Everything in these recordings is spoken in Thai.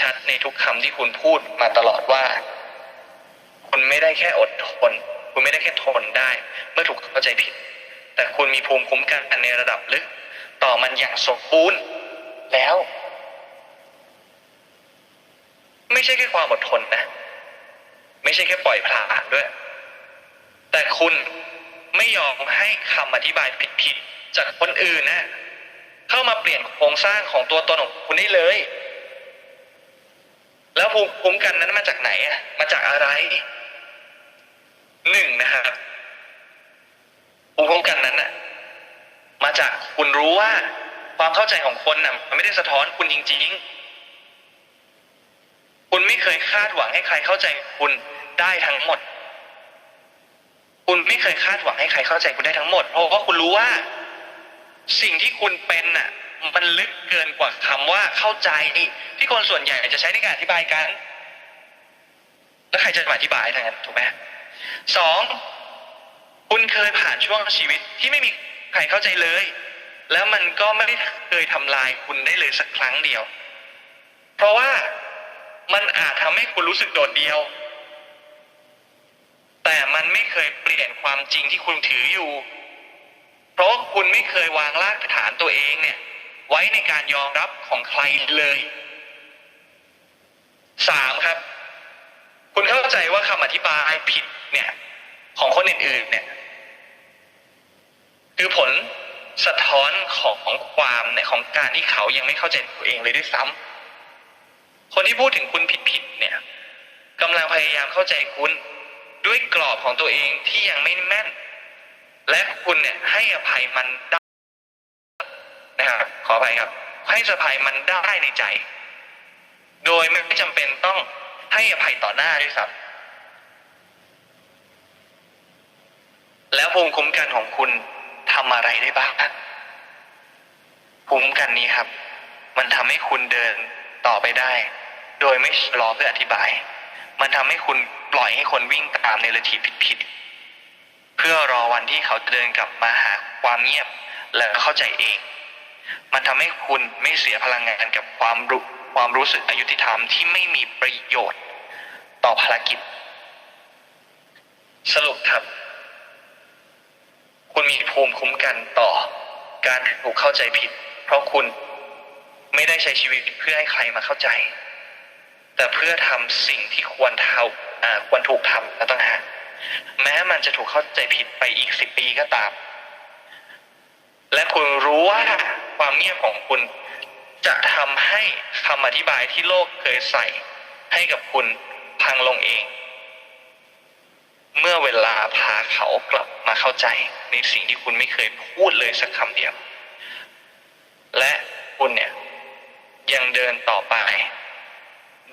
ชัดในทุกคำที่คุณพูดมาตลอดว่า คุณไม่ได้แค่อดทน คุณไม่ได้แค่ทนได้ เมื่อถูกเข้าใจผิด แต่คุณมีภูมิคุ้มกันในระดับลึก ต่อมันอย่างสมบูรณ์แล้ว ไม่ใช่แค่ความอดทนนะ ไม่ใช่แค่ปล่อยผ่านด้วย แต่คุณไม่ยอมให้คำอธิบายผิดๆจากคนอื่นนะ เข้ามาเปลี่ยนโครงสร้างของตัวตนของคุณได้เลย แล้วภูมิคุ้มกันนั้นมาจากไหนอะ มาจากอะไรหนึ่งนะครับภูมิคุ้มกันนั้นน่ะ มาจากคุณรู้ว่าความเข้าใจของคนน่ะมันไม่ได้สะท้อนคุณจริง ๆ คุณไม่เคยคาดหวังให้ใครเข้าใจคุณได้ทั้งหมด คุณไม่เคยคาดหวังให้ใครเข้าใจคุณได้ทั้งหมด เพราะว่าคุณรู้ว่า สิ่งที่คุณเป็นน่ะ มันลึกเกินกว่าคำว่าเข้าใจที่คนส่วนใหญ่จะใช้ในการอธิบายกัน แล้วใครจะมาอธิบายทั้งนั้นถูกไหมสองคุณเคยผ่านช่วงชีวิตที่ไม่มีใครเข้าใจเลย แล้วมันก็ไม่ได้เคยทำลายคุณได้เลยสักครั้งเดียว เพราะว่ามันอาจทำให้คุณรู้สึกโดดเดี่ยว แต่มันไม่เคยเปลี่ยนความจริงที่คุณถืออยู่ เพราะคุณไม่เคยวางรากฐานตัวเองเนี่ย ไว้ในการยอมรับของใครเลยสามครับ คุณเข้าใจว่าคำอธิบายผิดเนี่ย ของคนอื่นๆเนี่ย คือผลสะท้อนของของความเนี่ยของการที่เขายังไม่เข้าใจตัวเองเลยด้วยซ้ำคนที่พูดถึงคุณผิดๆเนี่ยกำลังพยายามเข้าใจคุณด้วยกรอบของตัวเองที่ยังไม่แม่น และคุณเนี่ยให้อภัยมันได้ ขออภัยครับ ให้อภัยมันได้ในใจ โดยไม่จำเป็นต้องให้อภัยต่อหน้าด้วยซ้ำแล้วภูมิคุ้มกันของคุณทำอะไรได้บ้างภูมิคุ้มกันนี้ครับ มันทำให้คุณเดินต่อไปได้ โดยไม่รอเพื่ออธิบาย มันทำให้คุณปล่อยให้คนวิ่งตามในระทีผิดๆเพื่อรอวันที่เขาจะเดินกลับมาหาความเงียบและเข้าใจเอง มันทำให้คุณไม่เสียพลังงานกับความรู้ความรู้สึกอายุติธรรมที่ไม่มีประโยชน์ต่อภารกิจ สรุปครับ คุณมีภูมิคุ้มกันต่อ การถูกเข้าใจผิด เพราะคุณไม่ได้ใช้ชีวิตเพื่อให้ใครมาเข้าใจ แต่เพื่อทำสิ่งที่ควรทำอ่าควรถูกทำและต้องหากแม้มันจะถูกเข้าใจผิดไปอีกสิบปีก็ตาม และคุณรู้ว่า ความเงียบของคุณ จะทำให้คำอธิบายที่โลกเคยใส่ให้กับคุณพังลงเอง เมื่อเวลาพาเขากลับมาเข้าใจ ในสิ่งที่คุณไม่เคยพูดเลยสักคำเดียว และคุณเนี่ย ยังเดินต่อไป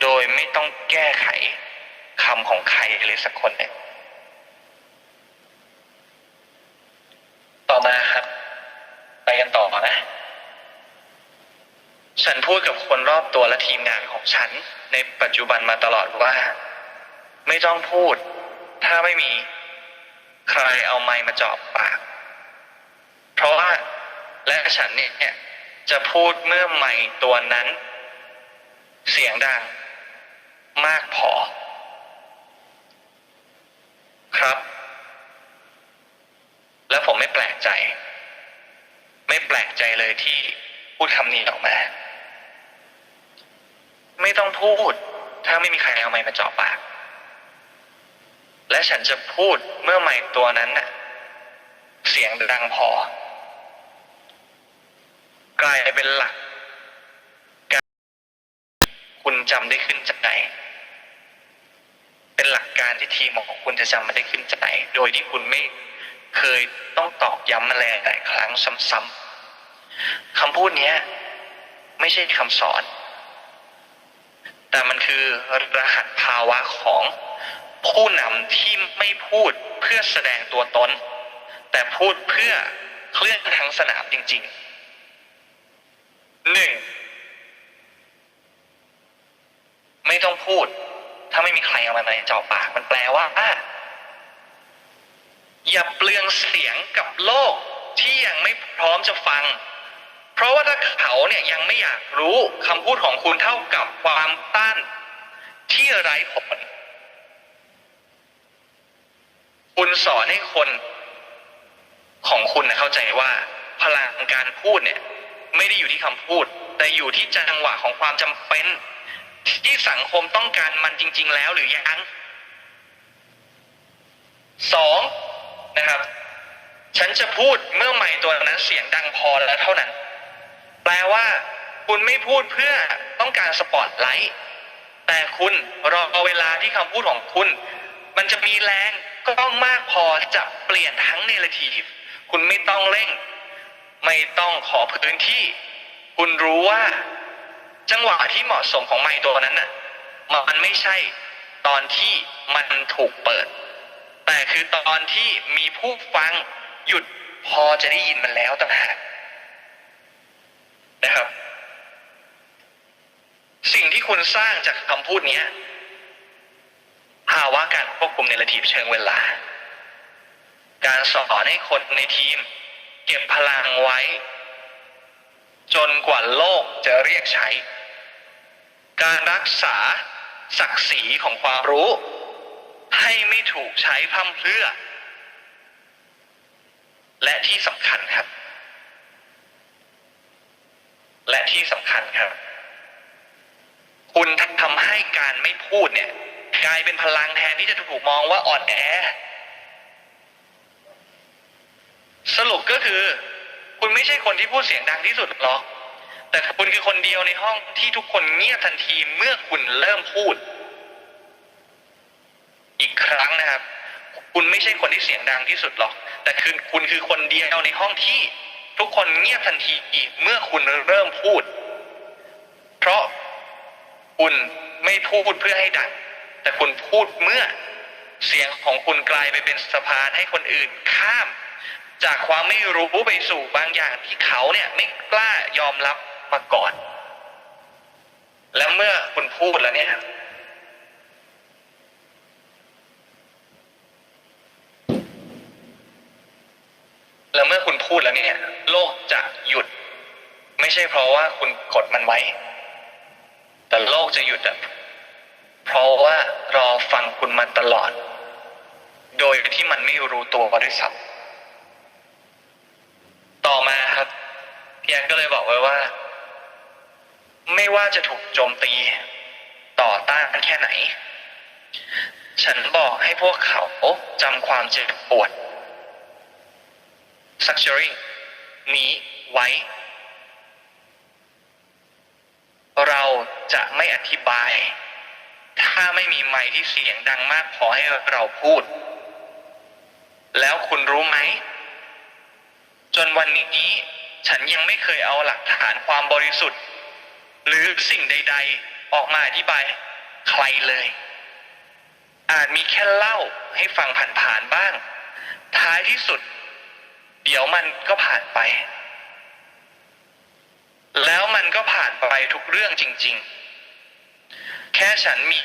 โดยไม่ต้องแก้ไขคำของใครเลยสักคนหนึ่งต่อมาครับ ไปกันต่อนะ ฉันพูดกับคนรอบตัวและทีมงานของฉัน ในปัจจุบันมาตลอดว่า ไม่ต้องพูด ถ้าไม่มี ใครเอาไม้มาจอบปาก เพราะว่าและฉันเนี่ยจะพูดเมื่อไม้ตัวนั้น เสียงดัง มากพอ ครับ แล้วผมไม่แปลกใจ ไม่แปลกใจเลยที่พูดคำนี้ออกมา ไม่ต้องพูด ถ้าไม่มีใครเอาไม้มาเจาะปาก และฉันจะพูดเมื่อไม้ตัวนั้นน่ะ เสียงดังพอ กลายเป็นหลักการคุณจำได้ขึ้นใจเป็นหลักการที่ทีมของคุณจะจำมันได้ขึ้นใจ โดยที่คุณไม่เคยต้องตอกย้ำมาแล้วหลายครั้งซ้ำๆคำพูดนี้ไม่ใช่คำสอน แต่มันคือรหัสภาวะของผู้นำที่ไม่พูดเพื่อแสดงตัวตน แต่พูดเพื่อเคลื่อนทั้งสนามจริงๆหนึ่งไม่ต้องพูด ถ้าไม่มีใครเอามาในจอปาก มันแปลว่าอย่าเปลืองเสียงกับโลกที่ยังไม่พร้อมจะฟัง เพราะว่าถ้าเขาเนี่ยยังไม่อยากรู้คำพูดของคุณเท่ากับความต้านที่ไร้ผลคุณสอนให้คนของคุณนะเข้าใจว่า พลังการพูดเนี่ย ไม่ได้อยู่ที่คำพูด แต่อยู่ที่จังหวะของความจำเป็นที่สังคมต้องการมันจริง ๆ แล้วหรือยังสองนะครับ ฉันจะพูดเมื่อไมค์ตัวนั้นเสียงดังพอแล้วเท่านั้น แปลว่า คุณไม่พูดเพื่อต้องการสปอตไลท์แต่คุณรอเวลาที่คำพูดของคุณ มันจะมีแรงก็ต้องมากพอจะเปลี่ยนทั้งเนรทีฟคุณไม่ต้องเร่ง ไม่ต้องขอพื้นที่ คุณรู้ว่า จังหวะที่เหมาะสมของไมค์ตัวนั้นน่ะ มันไม่ใช่ตอนที่มันถูกเปิด แต่คือตอนที่มีผู้ฟังหยุดพอจะได้ยินมันแล้วต่างหาก นะครับ สิ่งที่คุณสร้างจากคำพูดนี้ภาวะการควบคุมในระทีบเชิงเวลา การสอนให้คนในทีม เก็บพลังไว้ จนกว่าโลกจะเรียกใช้ การรักษาศักดิ์ศรีของความรู้ ให้ไม่ถูกใช้พร่ำเพรื่อ และที่สำคัญครับ และที่สำคัญครับ คุณทำให้การไม่พูดเนี่ย กลายเป็นพลังแทนที่จะถูกมองว่าอ่อนแอ สรุปก็คือ คุณไม่ใช่คนที่พูดเสียงดังที่สุดหรอก แต่คุณคือคนเดียวในห้องที่ทุกคนเงียบทันทีเมื่อคุณเริ่มพูด อีกครั้งนะครับ คุณไม่ใช่คนที่เสียงดังที่สุดหรอก แต่คือคุณคือคนเดียวในห้องที่ ทุกคนเงียบทันทีเมื่อคุณเริ่มพูด เพราะคุณไม่พูดเพื่อให้ดัง แต่คุณพูดเมื่อเสียงของคุณกลายไปเป็นสะพานให้คนอื่นข้าม จากความไม่รู้ไปสู่บางอย่างที่เขาเนี่ยไม่กล้ายอมรับมาก่อน และเมื่อคุณพูดแล้วเนี่ย แล้วเมื่อคุณพูดแล้ว เนี่ยโลกจะหยุด ไม่ใช่เพราะว่าคุณกดมันไว้ แต่โลกจะหยุดอะเพราะว่ารอฟังคุณมาตลอด โดยที่มันไม่รู้ตัวว่าด้วยซ้ำต่อมาครับพี่แอนก็เลยบอกไว้ว่า ไม่ว่าจะถูกโจมตีต่อต้านแค่ไหน ฉันบอกให้พวกเขาจำความเจ็บปวด structuring นี้ไว้ เราจะไม่อธิบาย ถ้าไม่มีไมค์ที่เสียงดังมากพอให้เราพูด แล้วคุณรู้ไหม จนวันนี้ ฉันยังไม่เคยเอาหลักฐานความบริสุทธิ์ หรือสิ่งใด ๆ ออกมาอธิบายใครเลย อาจมีแค่เล่าให้ฟังผ่านๆบ้าง ท้ายที่สุด เดี๋ยวมันก็ผ่านไป แล้วมันก็ผ่านไปทุกเรื่องจริง ๆ แค่ฉันมี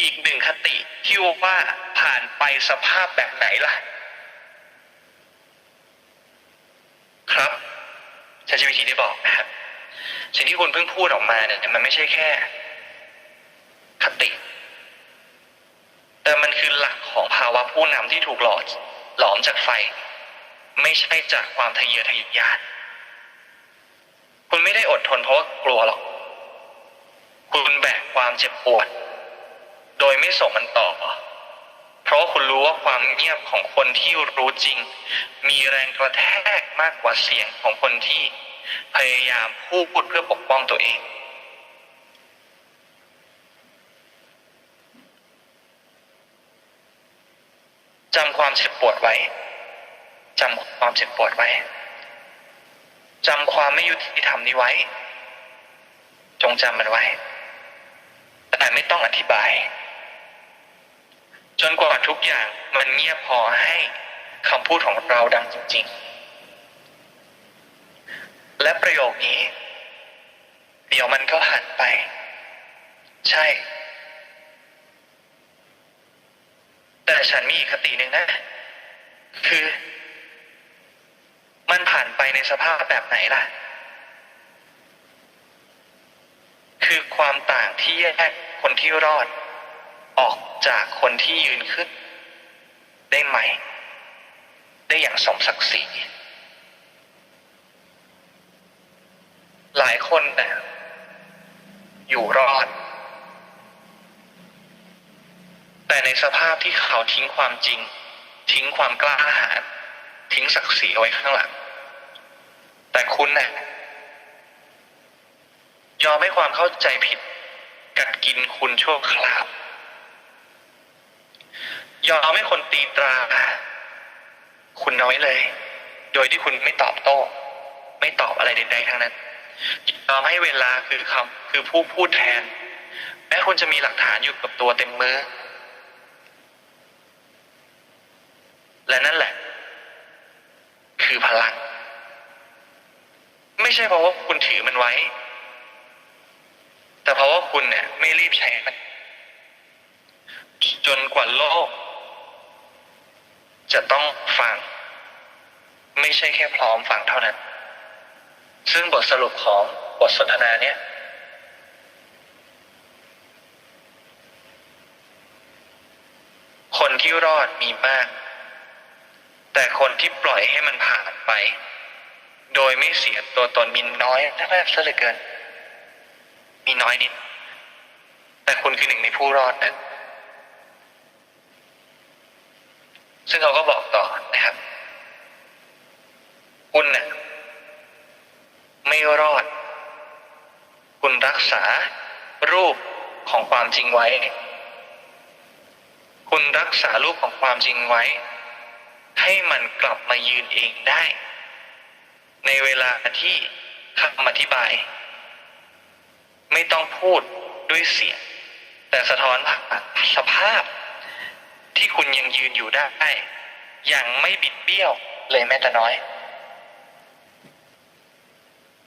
อีกหนึ่งคติที่ว่าผ่านไปสภาพแบบไหนล่ะ ครับชาชีวิธีได้บอกนะครับสิ่งที่คุณเพิ่งพูดออกมาเนี่ยมันไม่ใช่แค่ คติ แต่มันคือหลักของภาวะผู้นำที่ถูกหลอหลอมจากไฟ ไม่ใช่จากความทะเยอทะยาน คุณไม่ได้อดทนเพราะว่ากลัวหรอก คุณแบกความเจ็บปวด โดยไม่ส่งมันต่อ เพราะคุณรู้ว่าความเงียบของคนที่รู้จริง มีแรงกระแทกมากกว่าเสียงของคนที่พยายามพูดเพื่อปกป้องตัวเองจำความเจ็บปวดไว้ จำความเจ็บปวดไว้จำความไม่ยุติธรรมนี้ไว้ จงจำมันไว้ แต่ไม่ต้องอธิบาย จนกว่าทุกอย่างมันเงียบพอให้คำพูดของเราดังจริง ๆ และประโยคนี้ เดี๋ยวมันก็หันไป ใช่ แต่ฉันมีอีกคติหนึ่งนะ คือ แบบไหนล่ะ คือความต่างที่แยกคนที่รอด ออกจากคนที่ยืนขึ้น ได้ใหม่ ได้อย่างสมศักดิ์ศรีหลายคนนะอยู่รอด แต่ในสภาพที่เขาทิ้งความจริง ทิ้งความกล้าหาญทิ้งศักดิ์ศรีเอาไว้ข้างหลัง แต่คุณนะ่ะยอมให้ความเข้าใจผิดกัดกินคุณชั่วคราว ยอมให้คนตีตรา คุณน้อยเลย โดยที่คุณไม่ตอบโต้ ไม่ตอบอะไรใดๆทั้งนั้น ยอมให้เวลาคือคำคือผู้พูดแทน แม้คุณจะมีหลักฐานอยู่กับตัวเต็มมือ และนั่นแหละ คือพลัง ไม่ใช่เพราะว่าคุณถือมันไว้ แต่เพราะว่าคุณเนี่ย ไม่รีบใช้มัน จนกว่าโลก จะต้องฟัง ไม่ใช่แค่พร้อมฟังเท่านั้น ซึ่งบทสรุปของบทสนทนาเนี่ยคนที่รอดมีมาก แต่คนที่ปล่อยให้มันผ่านไป โดยไม่เสียตัวตนมีน้อยถ้าแม้ซะเหลือเกิน มีน้อยนิด แต่คุณคือหนึ่งในผู้รอดนะซึ่งเขาก็บอกต่อนะครับ คุณน่ะไม่รอด คุณรักษารูปของความจริงไว้ คุณรักษารูปของความจริงไว้ ให้มันกลับมายืนเองได้ ในเวลาที่คำอธิบาย ไม่ต้องพูดด้วยเสียง แต่สะท้อนสภาพ ที่คุณยังยืนอยู่ได้ อย่างไม่บิดเบี้ยวเลยแม้แต่น้อย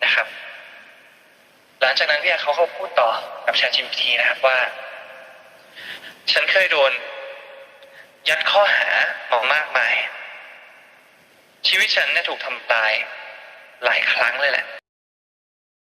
นะครับ หลังจากนั้นพี่เขาก็พูดต่อกับชาจิมทีนะครับว่า ฉันเคยโดน ยัดข้อหามามากมาย ชีวิตฉันเนี่ยถูกทำตาย หลายครั้งเลยแหละ